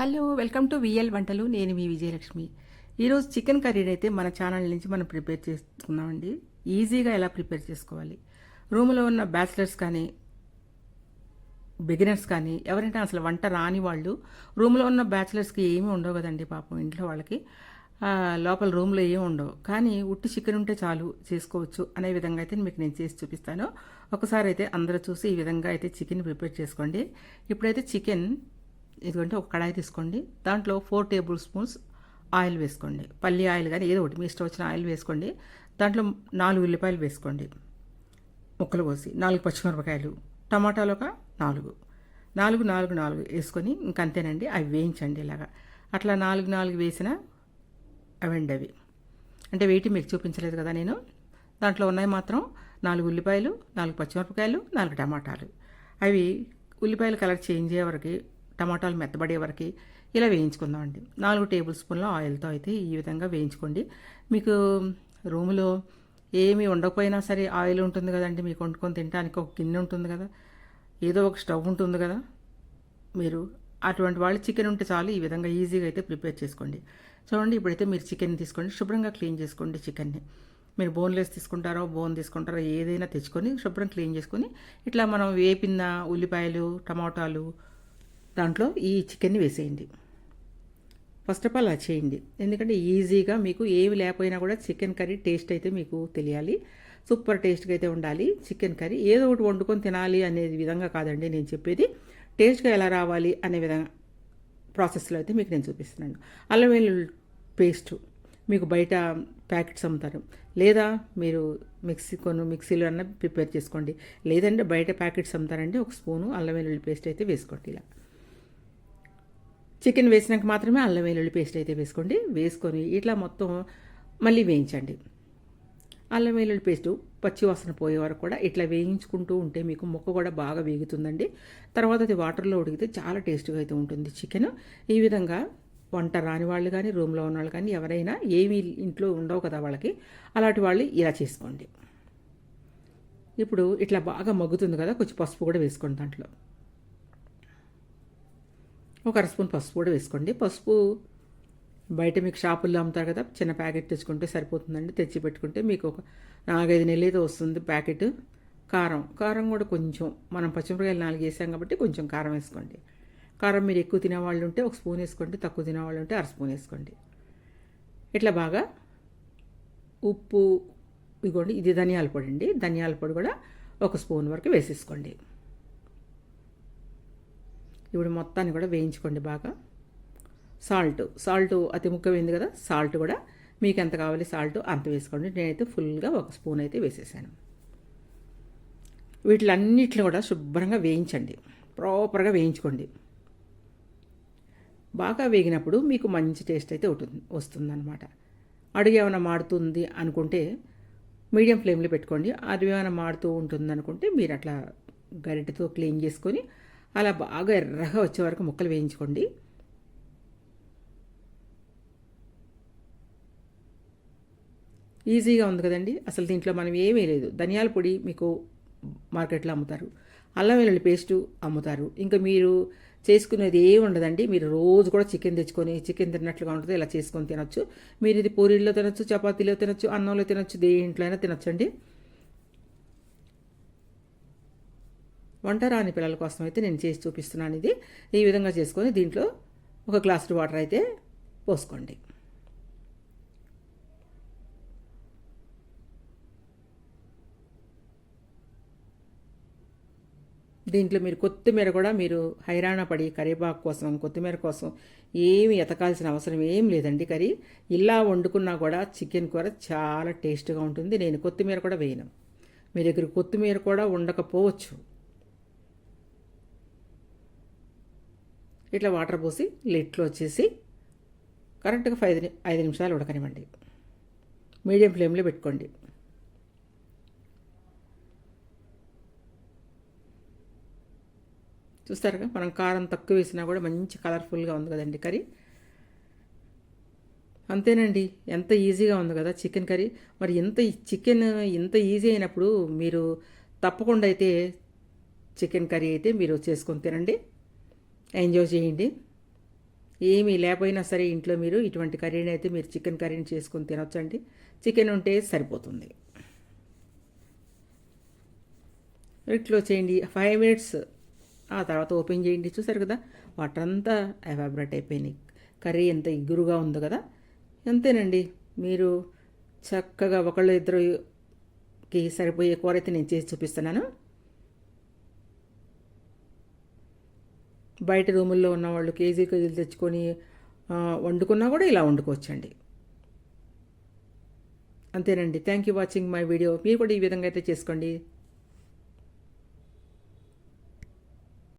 Hello welcome to VL వంటలు. నేను మీ విజయలక్ష్మి. ఈరోజు చికెన్ కర్రీ అయితే మన ఛానల్ నుంచి మనం ప్రిపేర్ చేసుకున్నామండి. ఈజీగా ఎలా ప్రిపేర్ చేసుకోవాలి? రూమ్లో ఉన్న బ్యాచిలర్స్ కానీ బిగినర్స్ కానీ ఎవరైనా అసలు వంట రాని వాళ్ళు రూమ్లో ఉన్న బ్యాచిలర్స్కి ఏమీ ఉండవు కదండి పాపం ఇంట్లో వాళ్ళకి. లోపల రూమ్లో ఏమి ఉండవు. కానీ ఉట్టి చికెన్ ఉంటే చాలు చేసుకోవచ్చు అనే విధంగా అయితే మీకు నేను చేసి చూపిస్తాను. ఒకసారి అయితే అందరూ చూసి ఈ విధంగా అయితే చికెన్ ప్రిపేర్ చేసుకోండి. ఇప్పుడైతే చికెన్ ఎందుకంటే ఒక కడాయి తీసుకోండి. దాంట్లో ఫోర్ టేబుల్ స్పూన్స్ ఆయిల్ వేసుకోండి. పల్లి ఆయిల్ కానీ ఏదో ఒకటి మీ ఇష్టం వచ్చిన ఆయిల్ వేసుకోండి. దాంట్లో నాలుగు ఉల్లిపాయలు వేసుకోండి. ముక్కలు కోసి నాలుగు పచ్చిమిరపకాయలు టమాటాలు ఒక నాలుగు. నాలుగు నాలుగు నాలుగు వేసుకొని ఇంకంతేనండి అవి వేయించండి ఇలాగా. అట్లా నాలుగు నాలుగు వేసిన అవండి అవి. అంటే వెయిట్ మీకు చూపించలేదు కదా నేను. దాంట్లో ఉన్నాయి మాత్రం నాలుగు ఉల్లిపాయలు నాలుగు పచ్చిమిరపకాయలు నాలుగు టమాటాలు. అవి ఉల్లిపాయలు కలర్ చేంజ్ అయ్యే వరకు టమాటాలు మెత్తబడే వరకు ఇలా వేయించుకుందామండి. నాలుగు టేబుల్ స్పూన్ల ఆయిల్తో అయితే ఈ విధంగా వేయించుకోండి. మీకు రూములో ఏమీ ఉండకపోయినా సరే ఆయిల్ ఉంటుంది కదండి మీకు వండుకొని తినడానికి ఒక గిన్నె ఉంటుంది కదా ఏదో ఒక స్టవ్ ఉంటుంది కదా మీరు అటువంటి వాళ్ళు చికెన్ ఉంటే చాలు ఈ విధంగా ఈజీగా అయితే ప్రిపేర్ చేసుకోండి. చూడండి ఇప్పుడైతే మీరు చికెన్ తీసుకోండి శుభ్రంగా క్లీన్ చేసుకోండి చికెన్ని. మీరు బోన్లెస్ తీసుకుంటారో బోన్ తీసుకుంటారో ఏదైనా తెచ్చుకొని శుభ్రం క్లీన్ చేసుకొని ఇట్లా మనం వేపిన ఉల్లిపాయలు టమాటాలు దాంట్లో ఈ చికెన్ని వేసేయండి. ఫస్ట్ ఆఫ్ ఆల్ అలా చేయండి. ఎందుకంటే ఈజీగా మీకు ఏమి లేకపోయినా కూడా చికెన్ కర్రీ టేస్ట్ అయితే మీకు తెలియాలి. సూపర్ టేస్ట్గా అయితే ఉండాలి చికెన్ కర్రీ. ఏదో ఒకటి వండుకొని తినాలి అనే విధంగా కాదండి నేను చెప్పేది. టేస్ట్గా ఎలా రావాలి అనే విధంగా ప్రాసెస్లో అయితే మీకు నేను చూపిస్తున్నాను. అల్లం వెల్లుల్లి పేస్ట్ మీకు బయట ప్యాకెట్స్ అమ్ముతారు. లేదా మీరు మిక్సీ కొను మిక్సీలో అన్న ప్రిపేర్ చేసుకోండి. లేదంటే బయట ప్యాకెట్స్ అమ్ముతారండి. ఒక స్పూను అల్లం వెల్లుల్లి పేస్ట్ అయితే వేసుకోండి ఇలా. చికెన్ వేసినాక మాత్రమే అల్లం వెల్లుల్లి పేస్ట్ అయితే వేసుకోండి. వేసుకొని ఇట్లా మొత్తం మళ్ళీ వేయించండి. అల్లం వెల్లుల్లి పేస్ట్ పచ్చి వాసన పోయే వరకు కూడా ఇట్లా వేయించుకుంటూ ఉంటే మీకు ముక్క కూడా బాగా వేగుతుందండి. తర్వాత అది వాటర్లో ఉడికితే చాలా టేస్ట్గా అయితే ఉంటుంది చికెన్. ఈ విధంగా వంట రాని వాళ్ళు కానీ రూమ్లో ఉన్న వాళ్ళు కానీ ఎవరైనా ఏమి ఇంట్లో ఉండవు కదా వాళ్ళకి. అలాంటి వాళ్ళు ఇలా చేసుకోండి. ఇప్పుడు ఇట్లా బాగా మగ్గుతుంది కదా కొంచెం పసుపు కూడా వేసుకోండి దాంట్లో. ఒక అర స్పూన్ పసుపు కూడా వేసుకోండి. పసుపు బయట మీకు షాపుల్లో అమ్ముతారు కదా చిన్న ప్యాకెట్ తెచ్చుకుంటే సరిపోతుందండి. తెచ్చి పెట్టుకుంటే మీకు ఒక నాలుగైదు నెలలైతే వస్తుంది ప్యాకెట్. కారం కారం కూడా కొంచెం మనం పచ్చిమిరపకాయలు నాలుగు వేసాం కాబట్టి కొంచెం కారం వేసుకోండి. కారం మీరు ఎక్కువ తినేవాళ్ళు ఉంటే ఒక స్పూన్ వేసుకోండి తక్కువ తినేవాళ్ళు ఉంటే అర స్పూన్ వేసుకోండి. ఇట్లా బాగా ఉప్పు ఇదిగోండి ఇది ధనియాల పొడి అండి. ధనియాల పొడి కూడా ఒక స్పూన్ వరకు వేసేసుకోండి. ఇప్పుడు మొత్తాన్ని కూడా వేయించుకోండి బాగా. సాల్ట్ సాల్ట్ అతి ముఖ్యమైంది కదా సాల్ట్ కూడా. మీకు ఎంత కావాలి సాల్ట్ అంత వేసుకోండి. నేనైతే ఫుల్గా ఒక స్పూన్ అయితే వేసేసాను. వీటిలన్నిటిని కూడా శుభ్రంగా వేయించండి. ప్రాపర్గా వేయించుకోండి. బాగా వేగినప్పుడు మీకు మంచి టేస్ట్ అయితే ఉంటుంది వస్తుందన్నమాట. అడుగు ఏమైనా మాడుతుంది అనుకుంటే మీడియం ఫ్లేమ్లో పెట్టుకోండి. అది ఏమైనా మాడుతూ ఉంటుంది అనుకుంటే మీరు అట్లా గరిటెతో క్లీన్ చేసుకొని అలా బాగా ఎర్రగా వచ్చే వరకు ముక్కలు వేయించుకోండి. ఈజీగా ఉంది కదండి. అసలు దీంట్లో మనం ఏమీ లేదు. ధనియాల పొడి మీకు మార్కెట్లో అమ్ముతారు. అల్లం వెల్లుల్లి పేస్టు అమ్ముతారు. ఇంకా మీరు చేసుకునేది ఏమి ఉండదండి. మీరు రోజు కూడా చికెన్ తెచ్చుకొని చికెన్ తిన్నట్లుగా ఉంటుంది ఇలా చేసుకొని తినొచ్చు. మీరు ఇది పూరీల్లో తినొచ్చు చపాతీలో తినొచ్చు అన్నంలో తినొచ్చు దేంట్లో అయినా తినొచ్చండి. వంట రాని పిల్లల కోసం అయితే నేను చేసి చూపిస్తున్నాను ఇది. ఈ విధంగా చేసుకొని దీంట్లో ఒక గ్లాస్ వాటర్ అయితే పోసుకోండి. దీంట్లో మీరు కొత్తిమీర కూడా మీరు హైరాణ పడి కరివేపాకు కోసం కొత్తిమీర కోసం ఏమి ఎతకాల్సిన అవసరం ఏం లేదండి కర్రీ. ఇలా వండుకున్నా కూడా చికెన్ కూర చాలా టేస్ట్గా ఉంటుంది. నేను కొత్తిమీర కూడా వేయను. మీ దగ్గర కొత్తిమీర కూడా ఉండకపోవచ్చు. ఇట్లా వాటర్ పోసి లిట్లో వచ్చేసి కరెక్ట్గా ఫైవ్ ఐదు నిమిషాలు ఉడకనివ్వండి. మీడియం ఫ్లేమ్లో పెట్టుకోండి. చూస్తారుగా మనం కారం తక్కువ వేసినా కూడా మంచి కలర్ఫుల్గా ఉంది కదండి కర్రీ. అంతేనండి ఎంత ఈజీగా ఉంది కదా చికెన్ కర్రీ. మరి ఎంత చికెన్ ఎంత ఈజీ అయినప్పుడు మీరు తప్పకుండా అయితే చికెన్ కర్రీ అయితే మీరు చేసుకొని తినండి. ఎంజాయ్ చేయండి. ఏమీ లేకపోయినా సరే ఇంట్లో మీరు ఇటువంటి కర్రీని అయితే మీరు చికెన్ కర్రీని చేసుకొని తినొచ్చండి. చికెన్ ఉంటే సరిపోతుంది. ఇట్లో చేయండి. Five minutes. ఆ తర్వాత ఓపెన్ చేయండి. చూసారు కదా? వాటర్ అంతా ఎవాబరేట్ అయిపోయినాయి. కర్రీ ఎంత ఇగురుగా ఉంది కదా? అంతేనండి. మీరు చక్కగా ఒకళ్ళు ఇద్దరుకి సరిపోయే కూర అయితే నేను చేసి చూపిస్తున్నాను. బయట రూముల్లో ఉన్న వాళ్ళు కేజీ కేజీలు తెచ్చుకొని వండుకున్నా కూడా ఇలా వండుకోవచ్చండి. అంతేనండి. Thank you watching my video మీరు కూడా ఈ విధంగా అయితే చేసుకోండి.